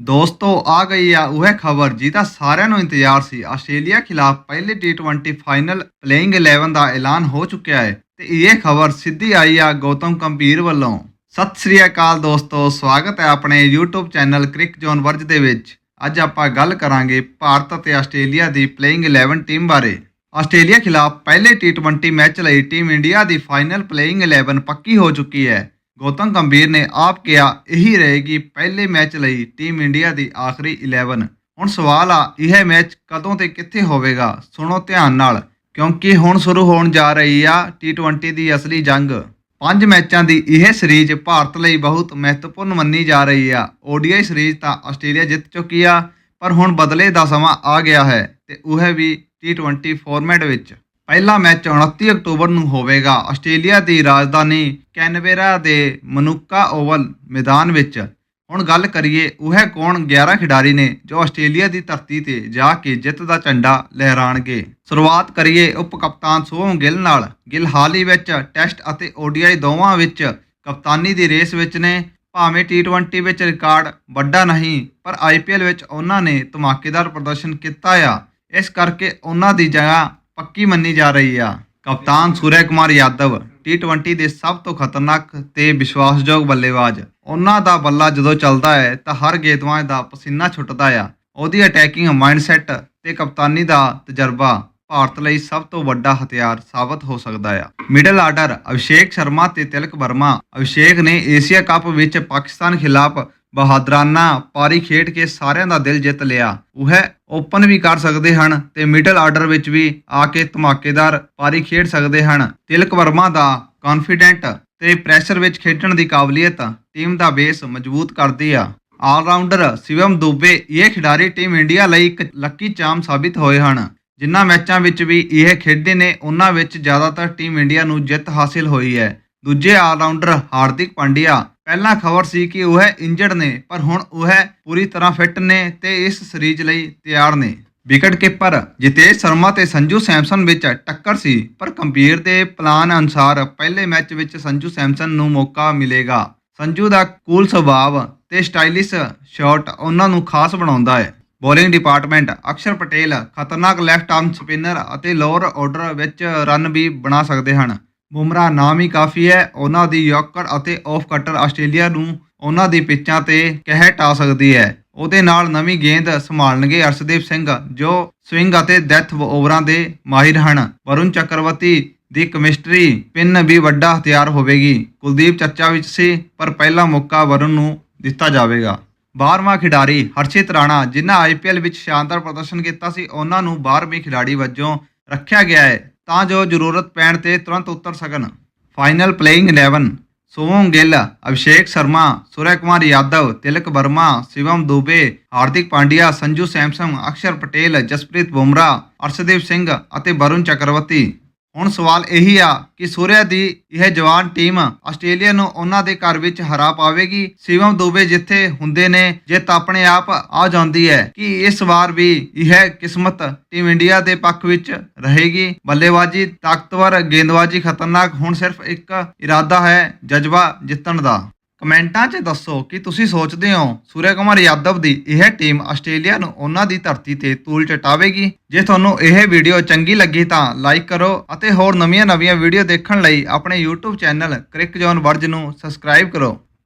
ਦੋਸਤੋ, ਆ ਗਈ ਆ ਉਹ ਖਬਰ ਜਿਹਦਾ ਸਾਰਿਆਂ ਨੂੰ ਇੰਤਜ਼ਾਰ ਸੀ। ਆਸਟ੍ਰੇਲੀਆ ਖਿਲਾਫ ਪਹਿਲੇ T20 ਫਾਈਨਲ ਪਲੇਇੰਗ 11 ਦਾ ਐਲਾਨ ਹੋ ਚੁੱਕਿਆ ਹੈ ਤੇ ਇਹ ਖਬਰ ਸਿੱਧੀ ਆਈ ਆ ਗੌਤਮ ਗੰਭੀਰ ਵੱਲੋਂ। ਸਤਿ ਸ੍ਰੀ ਅਕਾਲ ਦੋਸਤੋ, ਸਵਾਗਤ ਹੈ ਆਪਣੇ YouTube ਚੈਨਲ ਕ੍ਰਿਕ ਜ਼ੋਨ ਵਰਜ ਦੇ ਵਿੱਚ। ਅੱਜ ਆਪਾਂ ਗੱਲ ਕਰਾਂਗੇ ਭਾਰਤ ਅਤੇ ਆਸਟ੍ਰੇਲੀਆ ਦੀ ਪਲੇਇੰਗ 11 ਟੀਮ ਬਾਰੇ। ਆਸਟ੍ਰੇਲੀਆ ਖਿਲਾਫ ਪਹਿਲੇ T20 ਮੈਚ ਲਈ ਟੀਮ ਇੰਡੀਆ ਦੀ ਫਾਈਨਲ ਪਲੇਇੰਗ 11 ਪੱਕੀ ਹੋ ਚੁੱਕੀ ਹੈ। ਗੌਤਮ ਗੰਭੀਰ ਨੇ ਆਪ ਕਿਹਾ, ਇਹੀ ਰਹੇਗੀ ਪਹਿਲੇ ਮੈਚ ਲਈ ਟੀਮ ਇੰਡੀਆ ਦੀ ਆਖਰੀ 11 ਹੁਣ ਸਵਾਲ ਆ, ਇਹ ਮੈਚ ਕਦੋਂ ਤੇ ਕਿੱਥੇ ਹੋਵੇਗਾ? ਸੁਣੋ ਧਿਆਨ ਨਾਲ, ਕਿਉਂਕਿ ਹੁਣ ਸ਼ੁਰੂ ਹੋਣ ਜਾ ਰਹੀ ਆ T20 ਦੀ ਅਸਲੀ ਜੰਗ। ਪੰਜ ਮੈਚਾਂ ਦੀ ਇਹ ਸੀਰੀਜ਼ ਭਾਰਤ ਲਈ ਬਹੁਤ ਮਹੱਤਵਪੂਰਨ ਮੰਨੀ ਜਾ ਰਹੀ ਆ। ODI ਸੀਰੀਜ਼ ਤਾਂ ਆਸਟ੍ਰੇਲੀਆ ਜਿੱਤ ਚੁੱਕੀ ਆ, ਪਰ ਹੁਣ ਬਦਲੇ ਦਾ ਸਮਾਂ ਆ ਗਿਆ ਹੈ ਤੇ ਉਹ ਵੀ T20 ਫਾਰਮੈਟ ਵਿੱਚ। ਪਹਿਲਾ ਮੈਚ 29 ਅਕਤੂਬਰ ਨੂੰ ਹੋਵੇਗਾ। ਆਸਟ੍ਰੇਲੀਆ ਦੀ ਰਾਜਧਾਨੀ ਕੈਨਬੇਰਾ ਦੇ ਮਨੂਕਾ ਓਵਲ ਮੈਦਾਨ ਵਿੱਚ। ਹੁਣ ਗੱਲ ਕਰੀਏ, ਉਹ ਕੌਣ 11 ਖਿਡਾਰੀ ਨੇ ਜੋ ਆਸਟ੍ਰੇਲੀਆ ਦੀ ਧਰਤੀ ਤੇ ਜਾ ਕੇ ਜਿੱਤ ਦਾ ਝੰਡਾ ਲਹਿਰਾਣਗੇ? ਸ਼ੁਰੂਆਤ ਕਰੀਏ ਉਪ ਕਪਤਾਨ ਸੋਹਮ ਗਿੱਲ ਨਾਲ। ਗਿੱਲ ਹਾਲ ਹੀ ਵਿੱਚ ਟੈਸਟ ਅਤੇ ODI ਦੋਵਾਂ ਵਿੱਚ ਕਪਤਾਨੀ ਦੀ ਰੇਸ ਵਿੱਚ ਨੇ। ਭਾਵੇਂ T20 ਵਿੱਚ ਰਿਕਾਰਡ ਵੱਡਾ ਨਹੀਂ, ਪਰ IPL ਵਿੱਚ ਉਹਨਾਂ ਨੇ ਧਮਾਕੇਦਾਰ ਪ੍ਰਦਰਸ਼ਨ ਕੀਤਾ ਆ। ਇਸ ਕਰਕੇ ਉਹਨਾਂ ਦੀ ਜਗ੍ਹਾ ਪੱਕੀ ਮੰਨੀ ਜਾ ਰਹੀ ਆ। ਕਪਤਾਨ ਸੂਰਜ ਕੁਮਾਰ ਯਾਦਵ T20 ਦੇ ਸਭ ਤੋਂ ਖਤਰਨਾਕ ਤੇ ਵਿਸ਼ਵਾਸਯੋਗ ਬੱਲੇਬਾਜ਼। ਉਹਨਾਂ ਦਾ ਬੱਲਾ ਜਦੋਂ ਚੱਲਦਾ ਹੈ ਤਾਂ ਹਰ ਗੇਂਦਬਾਜ਼ ਦਾ ਪਸੀਨਾ ਛੁੱਟਦਾ ਆ। ਉਹਦੀ ਅਟੈਕਿੰਗ ਮਾਈਂਡਸੈਟ ਤੇ ਕਪਤਾਨੀ ਦਾ ਤਜਰਬਾ ਭਾਰਤ ਲਈ ਸਭ ਤੋਂ ਵੱਡਾ ਹਥਿਆਰ ਸਾਬਤ ਹੋ ਸਕਦਾ ਆ। ਮਿਡਲ ਆਰਡਰ ਅਭਿਸ਼ੇਕ ਸ਼ਰਮਾ ਤੇ ਤਿਲਕ ਵਰਮਾ। ਅਭਿਸ਼ੇਕ ਨੇ ਏਸ਼ੀਆ ਕੱਪ ਵਿੱਚ ਪਾਕਿਸਤਾਨ ਖਿਲਾਫ ਬਹਾਦਰਾਨਾ ਪਾਰੀ ਖੇਡ ਕੇ ਸਾਰਿਆਂ ਦਾ ਦਿਲ ਜਿੱਤ ਲਿਆ। ਉਹ ਓਪਨ ਵੀ ਕਰ ਸਕਦੇ ਹਨ ਤੇ ਮਿਡਲ ਆਰਡਰ ਵਿੱਚ ਵੀ ਆ ਕੇ ਧਮਾਕੇਦਾਰ ਪਾਰੀ ਖੇਡ ਸਕਦੇ ਹਨ। ਤਿਲਕ ਵਰਮਾ ਦਾ ਕੌਨਫੀਡੈਂਟ ਤੇ ਪ੍ਰੈਸ਼ਰ ਵਿੱਚ ਖੇਡਣ ਦੀ ਕਾਬਲੀਅਤ ਟੀਮ ਦਾ ਬੇਸ ਮਜ਼ਬੂਤ ਕਰਦੀ ਆ। ਆਲਰਾਊਂਡਰ ਸ਼ਿਵਮ ਦੁਬੇ ਇਹ ਖਿਡਾਰੀ ਟੀਮ ਇੰਡੀਆ ਲਈ ਇੱਕ ਲੱਕੀ ਚਾਮ ਸਾਬਿਤ ਹੋਏ ਹਨ। ਜਿਨ੍ਹਾਂ ਮੈਚਾਂ ਵਿੱਚ ਵੀ ਇਹ ਖੇਡੇ ਨੇ, ਉਹਨਾਂ ਵਿੱਚ ਜ਼ਿਆਦਾਤਰ ਟੀਮ ਇੰਡੀਆ ਨੂੰ ਜਿੱਤ ਹਾਸਿਲ ਹੋਈ ਹੈ। ਦੂਜੇ ਆਲਰਾਊਂਡਰ ਹਾਰਦਿਕ ਪਾਂਡਿਆ। ਪਹਿਲਾਂ ਖਬਰ ਸੀ ਕਿ ਉਹ ਇੰਜਰਡ ਨੇ, ਪਰ ਹੁਣ ਉਹ ਪੂਰੀ ਤਰ੍ਹਾਂ ਫਿੱਟ ਨੇ ਤੇ ਇਸ ਸੀਰੀਜ਼ ਲਈ ਤਿਆਰ ਨੇ। ਵਿਕਟ ਕੀਪਰ ਜਿਤੇਸ਼ ਸ਼ਰਮਾ ਤੇ ਸੰਜੂ ਸੈਮਸਨ ਵਿੱਚ ਟੱਕਰ ਸੀ, ਪਰ ਗੰਭੀਰ ਦੇ ਪਲਾਨ ਅਨੁਸਾਰ ਪਹਿਲੇ ਮੈਚ ਵਿੱਚ ਸੰਜੂ ਸੈਮਸਨ ਨੂੰ ਮੌਕਾ ਮਿਲੇਗਾ। ਸੰਜੂ ਦਾ ਕੂਲ ਸੁਭਾਅ ਤੇ ਸਟਾਈਲਿਸ਼ ਸ਼ਾਟ ਉਹਨਾਂ ਨੂੰ ਖਾਸ ਬਣਾਉਂਦਾ ਹੈ। ਬੋਲਿੰਗ ਡਿਪਾਰਟਮੈਂਟ ਅਕਸ਼ਰ ਪਟੇਲ ਖਤਰਨਾਕ ਲੈਫਟ ਆਰਮ ਸਪਿਨਰ ਅਤੇ ਲੋਅਰ ਆਰਡਰ ਵਿੱਚ ਰਨ ਵੀ ਬਣਾ ਸਕਦੇ ਹਨ। ਬੁਮਰਾ ਨਾਮ ਹੀ ਕਾਫੀ ਹੈ। ਉਹਨਾਂ ਦੀ ਯਾਰਕਰ ਅਤੇ ਆਫ ਕਟਰ ਆਸਟ੍ਰੇਲੀਆ ਨੂੰ ਉਹਨਾਂ ਦੀ ਪਿੱਚਾਂ ਤੇ ਕਹਿ ਟਾ ਸਕਦੀ ਹੈ। ਉਹਦੇ ਨਾਲ ਨਵੀਂ ਗੇਂਦ ਸੰਭਾਲਣਗੇ ਅਰਸ਼ਦੀਪ ਸਿੰਘ, ਜੋ ਸਵਿੰਗ ਅਤੇ ਡੈਥ ਓਵਰਾਂ ਦੇ ਮਾਹਿਰ ਹਨ। ਵਰੁਣ ਚੱਕਰਵਰਤੀ ਦੀ ਕੈਮਿਸਟਰੀ ਪਿੰਨ ਵੀ ਵੱਡਾ ਹਥਿਆਰ ਹੋਵੇਗੀ। ਕੁਲਦੀਪ ਚਰਚਾ ਵਿੱਚ ਸੀ, ਪਰ ਪਹਿਲਾ ਮੌਕਾ ਵਰੁਣ ਨੂੰ ਦਿੱਤਾ ਜਾਵੇਗਾ। 12ਵਾਂ ਖਿਡਾਰੀ ਹਰਸ਼ਿਤ ਰਾਣਾ, ਜਿਨ੍ਹਾਂ IPL ਵਿੱਚ ਸ਼ਾਨਦਾਰ ਪ੍ਰਦਰਸ਼ਨ ਕੀਤਾ ਸੀ, ਉਹਨਾਂ ਨੂੰ 12ਵੇਂ ਖਿਡਾਰੀ ਵਜੋਂ ਰੱਖਿਆ ਗਿਆ ਹੈ। ਤਾਂ ਜੋ ਜ਼ਰੂਰਤ ਪੈਣ ਤੇ ਤੁਰੰਤ ਉਤਰ ਸਕਣ। ਫਾਈਨਲ ਪਲੇਇੰਗ 11 ਸੋਮ ਗਿੱਲ, ਅਭਿਸ਼ੇਕ ਸ਼ਰਮਾ, ਸੂਰਜ ਕੁਮਾਰ ਯਾਦਵ, ਤਿਲਕ ਵਰਮਾ, ਸ਼ਿਵਮ ਦੁਬੇ, ਹਾਰਦਿਕ ਪਾਂਡਿਆ, ਸੰਜੂ ਸੈਮਸੰਗ, ਅਕਸ਼ਰ ਪਟੇਲ, ਜਸਪ੍ਰੀਤ ਬੁਮਰਾ ਅਰਸ਼ਦੀਪ ਸਿੰਘ ਅਤੇ ਵਰੁਣ ਚੱਕਰਵਰਤੀ। ਹੁਣ ਸਵਾਲ ਇਹੀ ਆ ਕਿ ਸੂਰਿਆ ਦੀ ਇਹ ਜਵਾਨ ਟੀਮ ਆਸਟ੍ਰੇਲੀਆ ਨੂੰ ਉਹਨਾਂ ਦੇ ਘਰ ਵਿੱਚ ਹਰਾ ਪਾਵੇਗੀ? ਸ਼ਿਵਮ ਦੁਬੇ ਜਿੱਥੇ ਹੁੰਦੇ ਨੇ, ਜਿੱਤ ਆਪਣੇ ਆਪ ਆ ਜਾਂਦੀ ਹੈ। ਕਿ ਇਸ ਵਾਰ ਵੀ ਇਹ ਕਿਸਮਤ ਟੀਮ ਇੰਡੀਆ ਦੇ ਪੱਖ ਵਿੱਚ ਰਹੇਗੀ? ਬੱਲੇਬਾਜ਼ੀ, ਤਾਕਤਵਰ, ਗੇਂਦਬਾਜ਼ੀ, ਖਤਰਨਾਕ, ਹੁਣ ਸਿਰਫ ਇੱਕ ਇਰਾਦਾ ਹੈ, ਜਜ਼ਬਾ ਜਿੱਤਣ ਦਾ। ਕਮੈਂਟਾਂ 'ਚ ਦੱਸੋ ਕਿ ਤੁਸੀਂ ਸੋਚਦੇ ਹੋ ਸੂਰਿਆ ਕੁਮਾਰ ਯਾਦਵ ਦੀ ਇਹ ਟੀਮ ਆਸਟ੍ਰੇਲੀਆ ਨੂੰ ਉਹਨਾਂ ਦੀ ਧਰਤੀ ਤੇ ਤੂਲ ਚਟਾਵੇਗੀ। ਜੇ ਤੁਹਾਨੂੰ ਇਹ ਵੀਡੀਓ ਚੰਗੀ ਲੱਗੀ ਤਾਂ ਲਾਈਕ ਕਰੋ ਅਤੇ ਹੋਰ ਨਵੀਆਂ-ਨਵੀਆਂ ਵੀਡੀਓ ਦੇਖਣ ਲਈ ਆਪਣੇ YouTube ਚੈਨਲ ਕ੍ਰਿਕ ਜੋਨ ਵਰਜ ਨੂੰ ਸਬਸਕ੍ਰਾਈਬ ਕਰੋ।